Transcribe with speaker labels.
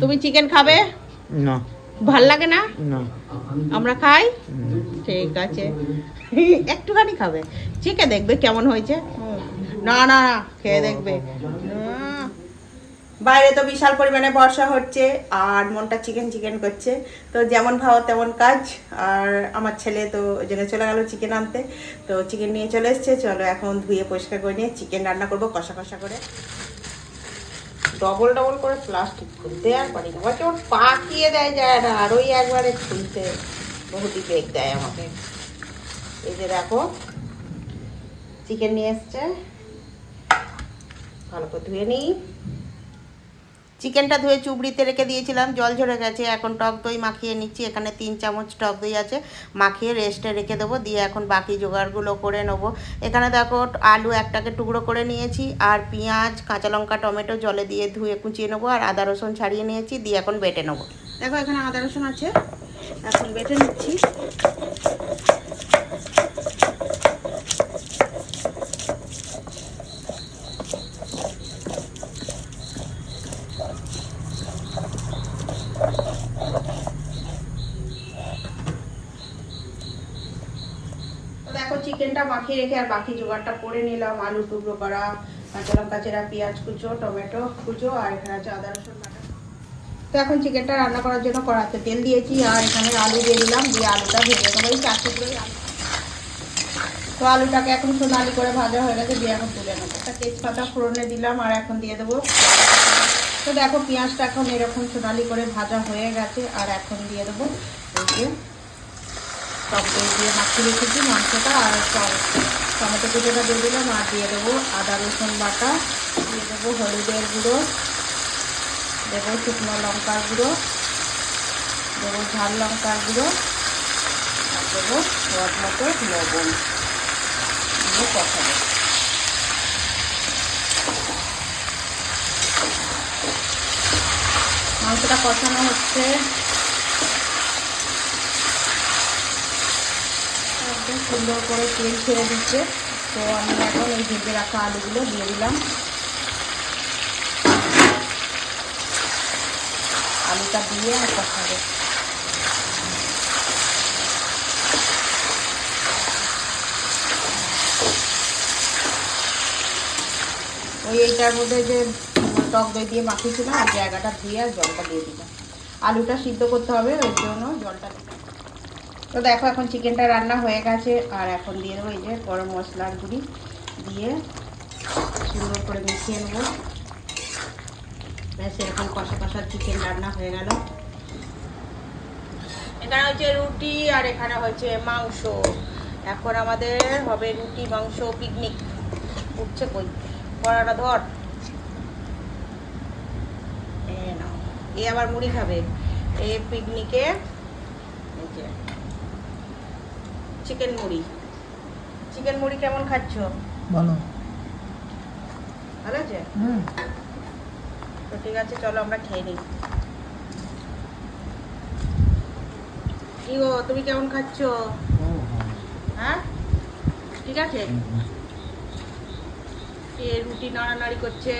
Speaker 1: তুমি চিকেন খাবে?
Speaker 2: না।
Speaker 1: ভালো লাগে না?
Speaker 2: না।
Speaker 1: আমরা খাই? ঠিক আছে। একটুখানি খাবে। চিকে দেখবে কেমন হয়েছে। না না না খেয়ে দেখবে। বাইরে তো বিশাল পরিমাণে বর্ষা হচ্ছে আর মনটা চিকেন চিকেন করছে। তো যেমন ভাবো তেমন কাজ। আর আমার ছেলে তো ওই জন্য চলে গেল চিকেন আনতে। তো চিকেন নিয়ে চলে এসছে। চলো এখন ধুয়ে পরিষ্কার করে নিয়ে চিকেন রান্না করব কষা কষা করে। ডবল ডবল করে প্লাস্টিক খুলতে আর পারি না আবার কেমন পাকিয়ে দেয় যায় না, আর ওই একবারে খুলতে বহুতই বেগ দেয় আমাকে। এই যে দেখো চিকেন নিয়ে এসছে। ভালো করে ধুয়ে নিই। চিকেনটা ধুয়ে চুবড়িতে রেখে দিয়েছিলাম, জল ঝরে গেছে, এখন টক দই মাখিয়ে নিচ্ছি, এখানে তিন চামচ টক দই আছে, মাখিয়ে রেস্টে রেখে দেবো, দিয়ে এখন বাকি জোগাড়গুলো করে নেব। এখানে দেখো আলু একটাকে টুকরো করে নিয়েছি, আর পেঁয়াজ, কাঁচা লঙ্কা, টমেটো জলে দিয়ে ধুয়ে কুচিয়ে নেব, আর আদা রসুন ছাড়িয়ে নিয়েছি, দিয়ে এখন বেটে নেব। দেখো এখানে আদা রসুন আছে, এখন বেটে নিচ্ছি তো দেখো চিকেনটা মাখিয়ে রেখে আর বাকি জোগাড়টা করে নিলাম, আলু টুকরো করা কাঁচা লঙ্কা চেরা, পেঁয়াজ কুচো, টমেটো কুচো আর এখানে আছে আদা, রসুন তো এখন চিকেনটা রান্না করার জন্য কড়াতে তেল দিয়েছি আর এখানে আলু দিয়ে দিলাম, দিয়ে আলুটা ভেজে নেব। এই চার টুকরোই আলু। তো আলুটাকে এখন সোনালি করে ভাজা হয়ে গেছে, দিয়ে এখন তুলে নেব। একটা তেজপাতা ফোড়নে দিলাম আর এখন দিয়ে দেবো। তো দেখো, পেঁয়াজটা এখন এরকম সোনালি করে ভাজা হয়ে গেছে, আর এখন দিয়ে দেবো এই টক দই দিয়ে মাখিয়ে রেখেছি, মাংসটা আর টমেটো কুচোটা দিয়ে দিলাম আর দিয়ে দেবো আদা, রসুন বাটা, দিয়ে দেবো হলুদের গুঁড়ো, দেবো শুকনো লঙ্কার গুঁড়ো, দেবো ঝাল লঙ্কার গুঁড়ো, আর দেবো স্বাদ মতো লবণ। দিয়ে কষাবো মাংসটা কষানো হচ্ছে। সুন্দর করে তেল ছেড়ে দিচ্ছে। তো আমি এখন এই ভেজে রাখা আলুগুলো দিয়ে দিলাম। আলুটা দিয়ে আর কষাবো ওই এইটার মধ্যে যে টক দই দিয়ে মাখিয়েছিলাম, ওই জায়গাটা দিয়ে আর জলটা দিয়ে দিলাম। আলুটা সিদ্ধ করতে হবে, ওই জন্য জলটা তো দেখো এখন চিকেনটা রান্না হয়ে গেছে। আর এখন দিয়ে দেবো এই যে গরম মশলার গুঁড়ি দিয়ে সুন্দর করে মিশিয়ে নেব। ব্যাস, এরকম কষা কষা চিকেন রান্না হয়ে গেল। এখানে হচ্ছে রুটি আর এখানে হচ্ছে মাংস। এখন আমাদের হবে রুটি, মাংস পিকনিক উঠছে কই? পড়াটা ধর। এ আবার মুড়ি খাবে। এ পিকনিকে এই যে চিকেন মুড়ি। চিকেন মুড়ি কেমন খাচ্ছ?
Speaker 2: ভালো।
Speaker 1: ভালো আছে?
Speaker 2: হুম।
Speaker 1: তো ঠিক আছে চলো আমরা খেয়ে নিই। কি গো তুমি কেমন খাচ্ছ? হ্যাঁ? ঠিক আছে? এ রুটি নাড়ানাড়ি করছে।